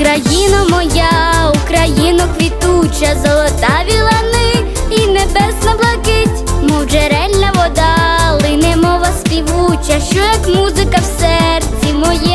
Україно моя, Україно квітуча, золота вілани і небесна блакить, мов джерельна вода, лине мова співуча, що як музика в серці моєму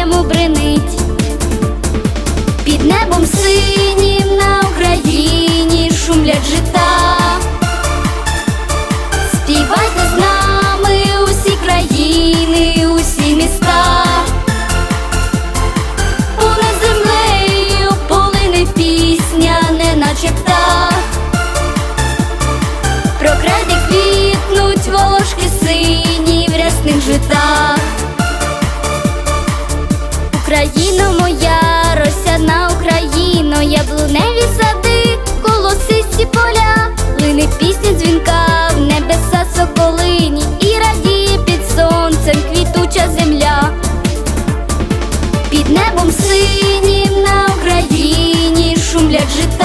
Україно моя, розсядна Україно, яблуневі сади, колосисті поля, лине пісня дзвінка в небеса соколині і радіє під сонцем квітуча земля. Під небом синім на Україні шумлять жита.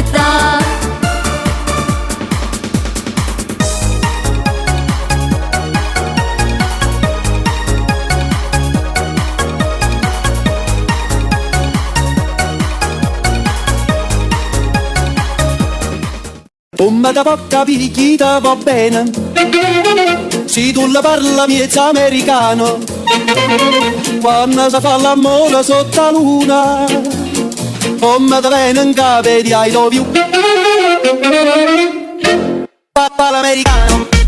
в рясних житах. Come da può capire chi ti va bene Se tu la parla miezza americano Quando si fa l'amore sotto la luna Come ti viene in capo di I love you. Papà l'americano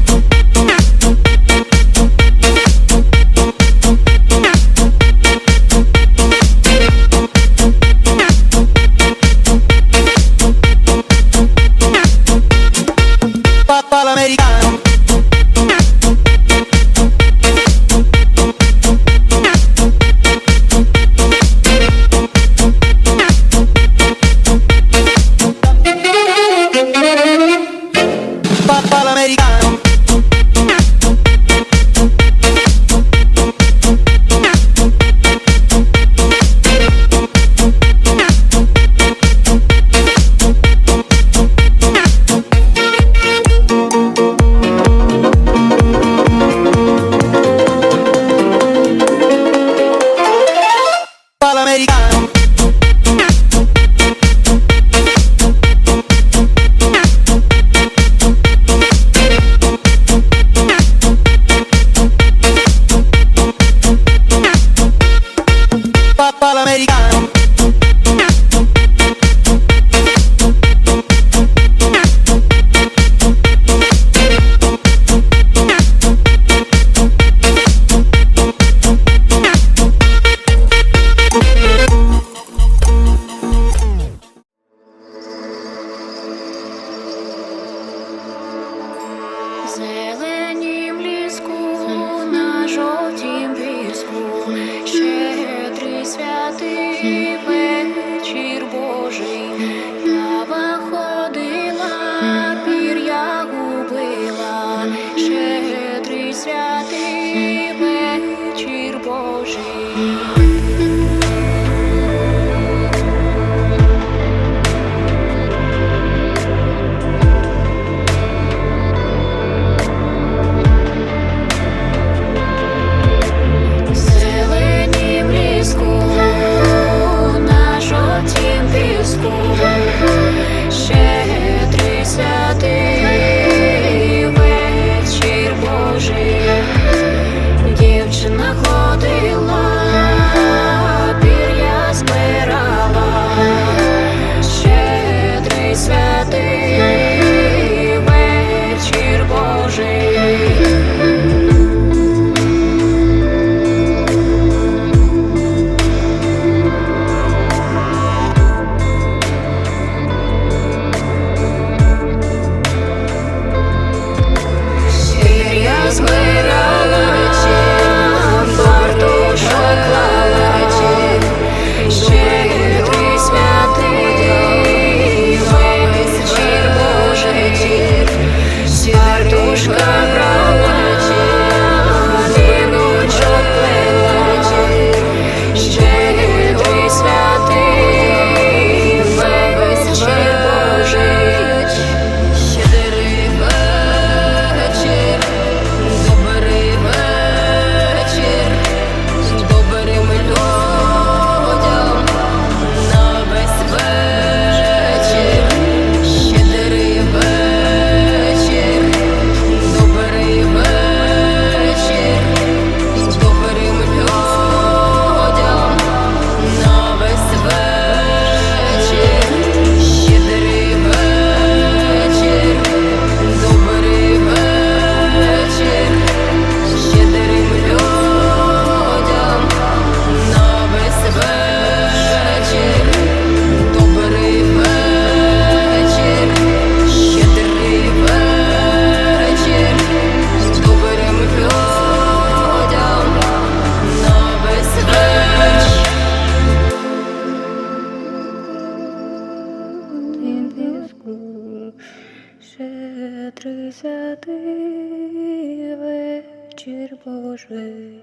святий вечір Божий.